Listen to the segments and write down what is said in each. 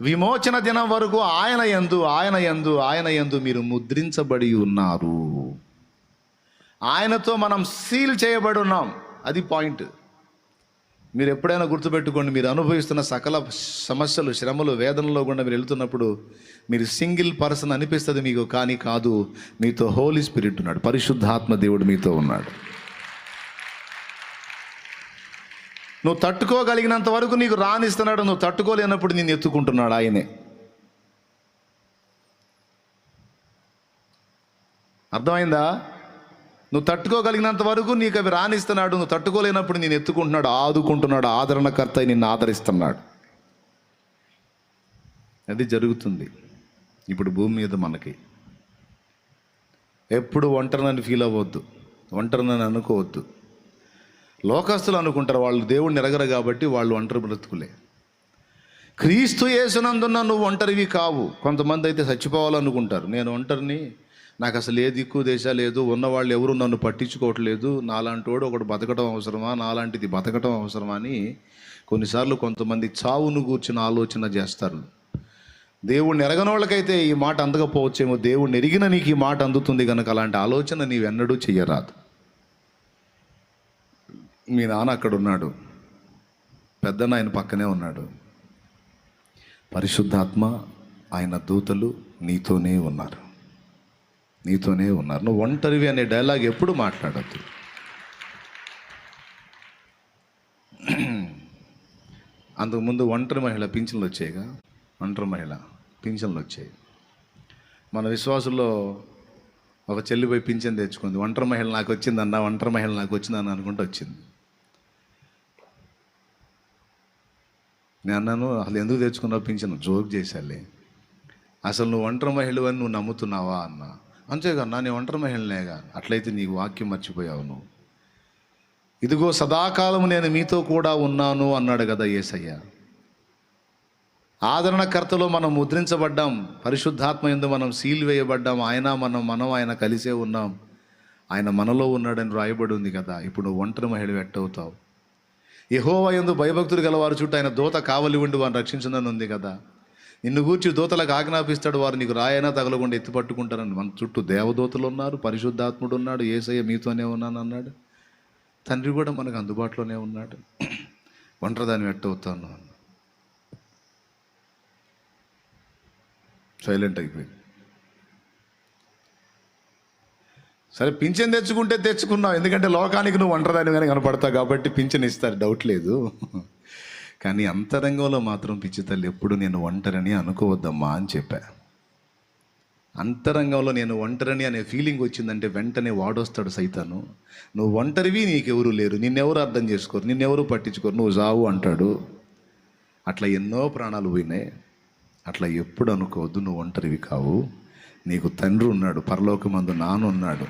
విమోచన దినం వరకు ఆయన యందు ఆయన యందు ఆయన యందు మీరు ముద్రించబడి ఉన్నారు. ఆయనతో మనం సీల్ చేయబడి ఉన్నాం. అది పాయింట్. మీరు ఎప్పుడైనా గుర్తుపెట్టుకోండి మీరు అనుభవిస్తున్న సకల సమస్యలు శ్రమలు వేదనలో గుండా మీరు వెళ్తున్నప్పుడు మీరు సింగిల్ పర్సన్ అనిపిస్తుంది మీకు కానీ కాదు మీతో హోలీ స్పిరిట్ ఉన్నాడు పరిశుద్ధాత్మ దేవుడు మీతో ఉన్నాడు. నువ్వు తట్టుకోగలిగినంత వరకు నీకు రానిస్తున్నాడు నువ్వు తట్టుకోలేనప్పుడు నేను ఎత్తుకుంటున్నాడు ఆయనే. అర్థమైందా? నువ్వు తట్టుకోగలిగినంత వరకు నీకు అవి రాణిస్తున్నాడు నువ్వు తట్టుకోలేనప్పుడు నేను ఎత్తుకుంటున్నాడు ఆదుకుంటున్నాడు ఆదరణకర్త నిన్ను ఆదరిస్తున్నాడు. అది జరుగుతుంది. ఇప్పుడు భూమి మీద మనకి. ఎప్పుడు ఒంటరినని ఫీల్ అవ్వద్దు. ఒంటరినని అనుకోవద్దు. లోకస్తులు అనుకుంటారు వాళ్ళు దేవుడిని ఎరగరు కాబట్టి వాళ్ళు ఒంటరి బ్రతుకులే. క్రీస్తు యేసునందున్న నువ్వు ఒంటరివి కావు. కొంతమంది అయితే చచ్చిపోవాలనుకుంటారు. నేను ఒంటరిని నాకు అసలు ఏ దిక్కు దేశ లేదు ఉన్నవాళ్ళు ఎవరు నన్ను పట్టించుకోవట్లేదు నాలాంటోడు ఒకడు బతకడం అవసరమా నాలాంటిది బతకడం అవసరమా అని కొన్నిసార్లు కొంతమంది చావును కూర్చున్న ఆలోచన చేస్తారు. దేవుణ్ణి ఎరగని వాళ్ళకైతే ఈ మాట అందకపోవచ్చేమో దేవుణ్ణి ఎరిగిన నీకు ఈ మాట అందుతుంది కనుక అలాంటి ఆలోచన నీవెన్నడూ చెయ్యరాదు. మీ నాన్న అక్కడ ఉన్నాడు పెద్దన్న ఆయన పక్కనే ఉన్నాడు. పరిశుద్ధాత్మ ఆయన దూతలు నీతోనే ఉన్నారు. నీతోనే ఉన్నారు. నువ్వు ఒంటరివి అనే డైలాగ్ ఎప్పుడు మాట్లాడద్దు. అంతకుముందు ఒంటరి మహిళ పింఛన్లు వచ్చాయిగా? ఒంటరి మహిళ పింఛన్లు వచ్చాయి. మన విశ్వాసుల్లో ఒక చెల్లి పోయి పింఛన్ తెచ్చుకుంది. ఒంటరి మహిళ నాకు వచ్చిందన్న ఒంటరి మహిళ నాకు వచ్చిందన్న అనుకుంటూ వచ్చింది. నేను అన్నాను అసలు ఎందుకు తెచ్చుకున్నావు పింఛను? జోక్ చేశాలే. అసలు నువ్వు ఒంటరి మహిళవని నువ్వు నమ్ముతున్నావా? అన్న. అంతేగా నేను ఒంటరి మహిళనేగా. అట్లయితే నీకు వాక్యం మర్చిపోయావు నువ్వు. ఇదిగో సదాకాలం నేను మీతో కూడా ఉన్నాను అన్నాడు కదా ఏసయ్య. ఆదరణకర్తలో మనం ముద్రించబడ్డాం. పరిశుద్ధాత్మ ఎందు మనం సీల్ వేయబడ్డాం. ఆయన మనం మనం ఆయన కలిసే ఉన్నాం. ఆయన మనలో ఉన్నాడని రాయబడి ఉంది కదా. ఇప్పుడు నువ్వు ఒంటరి మహిళ ఎట్టవుతావు యహోవా ఎందు భయభక్తులు గలవారు చుట్టూ ఆయన దూత కావలి ఉండి వారిని రక్షించిందని ఉంది కదా. నిన్ను గూర్చి దూతలకు ఆజ్ఞాపిస్తాడు వారు నీకు రాయనా తగలకుండా ఎత్తి పట్టుకుంటారని. మన చుట్టూ దేవదూతలు ఉన్నారు పరిశుద్ధాత్ముడు ఉన్నాడు ఏసయ్య మీతోనే ఉన్నాను అన్నాడు. తండ్రి కూడా మనకు అందుబాటులోనే ఉన్నాడు. ఒంటరిదాన్ని వెట్టవుతాను అన్న సైలెంట్ అయిపోయింది. సరే పింఛన్ తెచ్చుకుంటే తెచ్చుకున్నావు ఎందుకంటే లోకానికి నువ్వు ఒంటరిదాని కానీ కనపడతావు కాబట్టి పింఛన్ ఇస్తారు డౌట్ లేదు. కానీ అంతరంగంలో మాత్రం పిచ్చి తల్లి ఎప్పుడు నేను ఒంటరిని అనుకోవద్దమ్మా అని చెప్పా. అంతరంగంలో నేను ఒంటరిని అనే ఫీలింగ్ వచ్చిందంటే వెంటనే వాడొస్తాడు సైతాను. నువ్వు ఒంటరివి నీకెవరు లేరు. నిన్నెవరు అర్థం చేసుకోరు? నిన్నెవరు పట్టించుకోరు? నువ్వు జావు అంటాడు. అట్లా ఎన్నో ప్రాణాలు పోయినాయి. అట్లా ఎప్పుడు అనుకోవద్దు నువ్వు ఒంటరివి కావు. నీకు తండ్రి ఉన్నాడు పరలోకమందు నాన్న ఉన్నాడు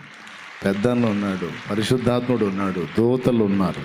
పెద్దన్న ఉన్నాడు పరిశుద్ధాత్ముడు ఉన్నాడు దోతలు ఉన్నారు.